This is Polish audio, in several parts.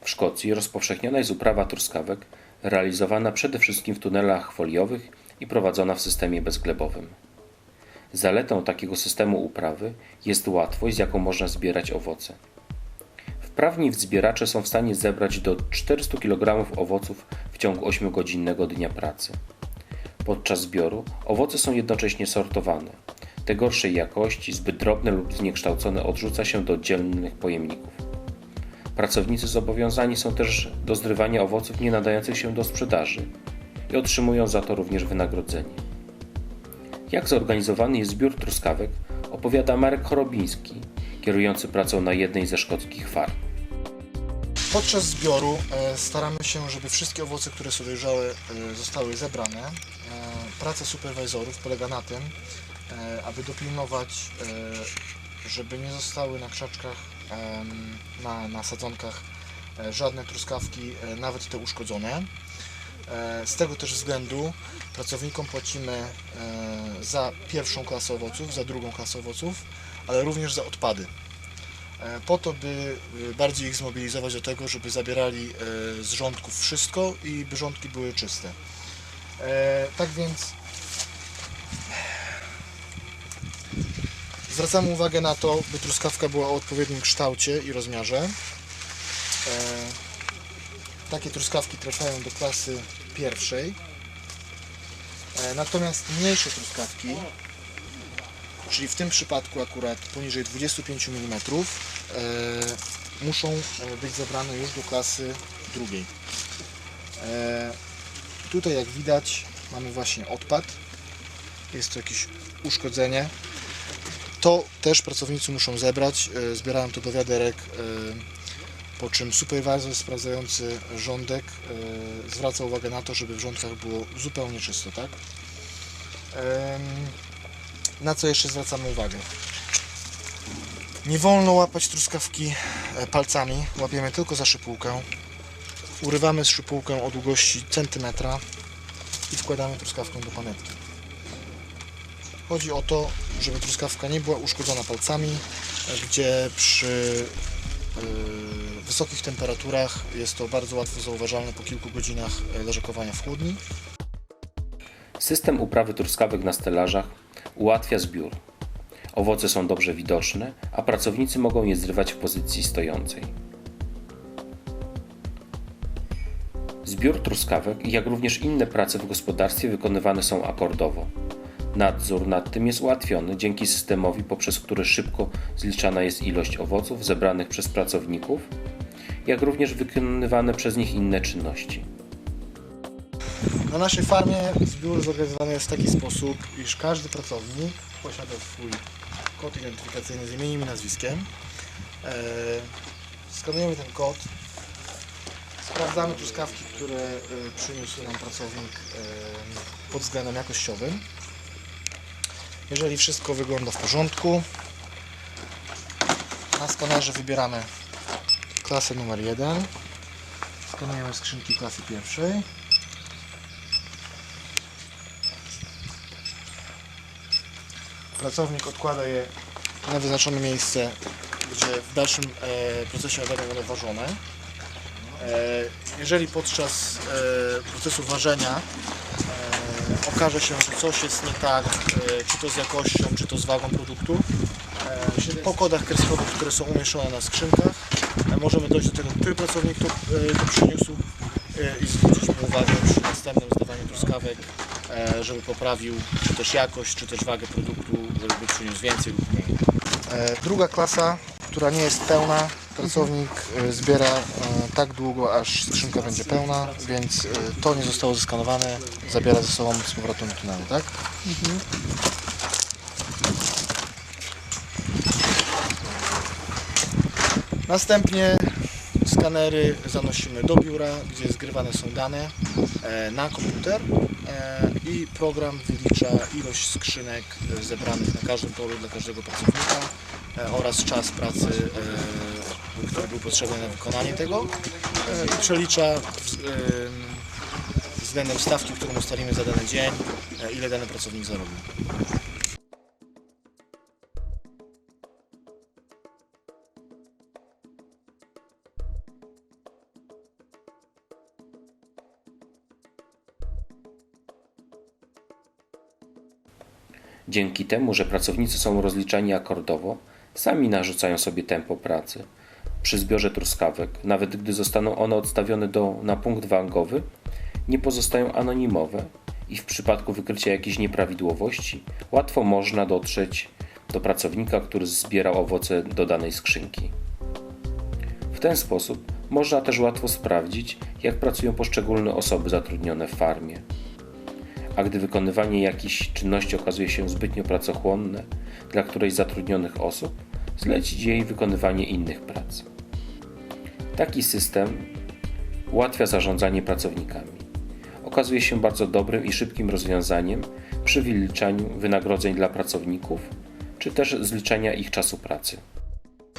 W Szkocji rozpowszechniona jest uprawa truskawek, realizowana przede wszystkim w tunelach foliowych i prowadzona w systemie bezglebowym. Zaletą takiego systemu uprawy jest łatwość, z jaką można zbierać owoce. Wprawni zbieracze są w stanie zebrać do 400 kg owoców w ciągu 8-godzinnego dnia pracy. Podczas zbioru owoce są jednocześnie sortowane. Te gorszej jakości, zbyt drobne lub zniekształcone odrzuca się do oddzielnych pojemników. Pracownicy zobowiązani są też do zrywania owoców nie nadających się do sprzedaży i otrzymują za to również wynagrodzenie. Jak zorganizowany jest zbiór truskawek, opowiada Marek Chorobiński, kierujący pracą na jednej ze szkockich farm. Podczas zbioru e, staramy się, żeby wszystkie owoce, które są dojrzałe, zostały zebrane. E, praca superwizorów polega na tym, e, aby dopilnować, żeby nie zostały na krzaczkach, na, na sadzonkach e, żadne truskawki, e, nawet te uszkodzone. E, Z tego też względu pracownikom płacimy za pierwszą klasę owoców, za drugą klasę owoców, ale również za odpady po to, by bardziej ich zmobilizować do tego, żeby zabierali z rządków wszystko i by rządki były czyste. Tak więc zwracamy uwagę na to, by truskawka była o odpowiednim kształcie i rozmiarze. E, Takie truskawki trafiają do klasy pierwszej. E, Natomiast mniejsze truskawki czyli w tym przypadku akurat poniżej 25 mm, e, muszą być zebrane już do klasy drugiej. Tutaj jak widać mamy właśnie odpad, jest to jakieś uszkodzenie. To też pracownicy muszą zebrać, e, zbierają to do wiaderek, e, po czym supervisor sprawdzający rządek e, zwraca uwagę na to, żeby w rządkach było zupełnie czysto, tak? Na co jeszcze zwracamy uwagę? Nie wolno łapać truskawki palcami, łapiemy tylko za szypułkę. Urywamy szypułkę o długości centymetra i wkładamy truskawkę do panetki. Chodzi o to, żeby truskawka nie była uszkodzona palcami, gdzie przy e, wysokich temperaturach jest to bardzo łatwo zauważalne po kilku godzinach e, leżakowania w chłodni. System uprawy truskawek na stelażach ułatwia zbiór. Owoce są dobrze widoczne, a pracownicy mogą je zrywać w pozycji stojącej. Zbiór truskawek, jak również inne prace w gospodarstwie wykonywane są akordowo. Nadzór nad tym jest ułatwiony dzięki systemowi, poprzez który szybko zliczana jest ilość owoców zebranych przez pracowników, jak również wykonywane przez nich inne czynności. Na naszej farmie zbiór zorganizowany jest w taki sposób, iż każdy pracownik posiada swój kod identyfikacyjny z imieniem i nazwiskiem. Eee, Skanujemy ten kod, sprawdzamy truskawki, które e, przyniósł nam pracownik e, pod względem jakościowym. Jeżeli wszystko wygląda w porządku, na skanerze wybieramy klasę numer 1. Skanujemy skrzynki klasy pierwszej. Pracownik odkłada je na wyznaczone miejsce, gdzie w dalszym e, procesie będą one ważone. E, jeżeli podczas e, procesu ważenia okaże się, że coś jest nie tak, e, czy to z jakością, czy to z wagą produktu, e, po kodach kreskowych, które są umieszczone na skrzynkach, e, możemy dojść do tego, który pracownik to, to przyniósł i zwrócić mu uwagę przy następnym zdawaniu truskawek, żeby poprawił czy też jakość, czy też wagę produktu, żeby przyniósł więcej lub mniej. Druga klasa, która nie jest pełna, pracownik e, zbiera e, tak długo, aż skrzynka będzie pełna, więc e, to nie zostało zeskanowane, zabiera ze sobą z powrotem do tunelu, tak? Następnie skanery zanosimy do biura, gdzie zgrywane są dane na komputer i program wylicza ilość skrzynek zebranych na każdym polu dla każdego pracownika oraz czas pracy, który był potrzebny na wykonanie tego e, i przelicza e, względem stawki, którą ustalimy za dany dzień, e, ile dany pracownik zarobił. Dzięki temu, że pracownicy są rozliczani akordowo, sami narzucają sobie tempo pracy. Przy zbiorze truskawek, nawet gdy zostaną one odstawione do, na punkt wangowy, nie pozostają anonimowe i w przypadku wykrycia jakichś nieprawidłowości łatwo można dotrzeć do pracownika, który zbierał owoce do danej skrzynki. W ten sposób można też łatwo sprawdzić, jak pracują poszczególne osoby zatrudnione w farmie. A gdy wykonywanie jakiejś czynności okazuje się zbytnio pracochłonne dla którejś z zatrudnionych osób, zlecić jej wykonywanie innych prac. Taki system ułatwia zarządzanie pracownikami. Okazuje się bardzo dobrym i szybkim rozwiązaniem przy wyliczaniu wynagrodzeń dla pracowników, czy też zliczenia ich czasu pracy.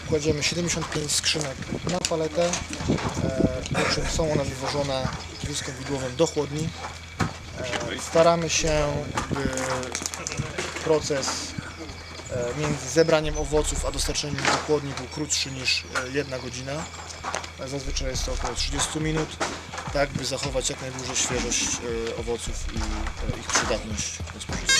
Kładziemy 75 skrzynek na paletę, e, po czym są one wywożone wózkiem widłowym do chłodni. E, Staramy się, by proces między zebraniem owoców a dostarczeniem do chłodni był krótszy niż e, jedna godzina. E, Zazwyczaj jest to około 30 minut, tak by zachować jak najdłużej świeżość e, owoców i e, ich przydatność do spożycia.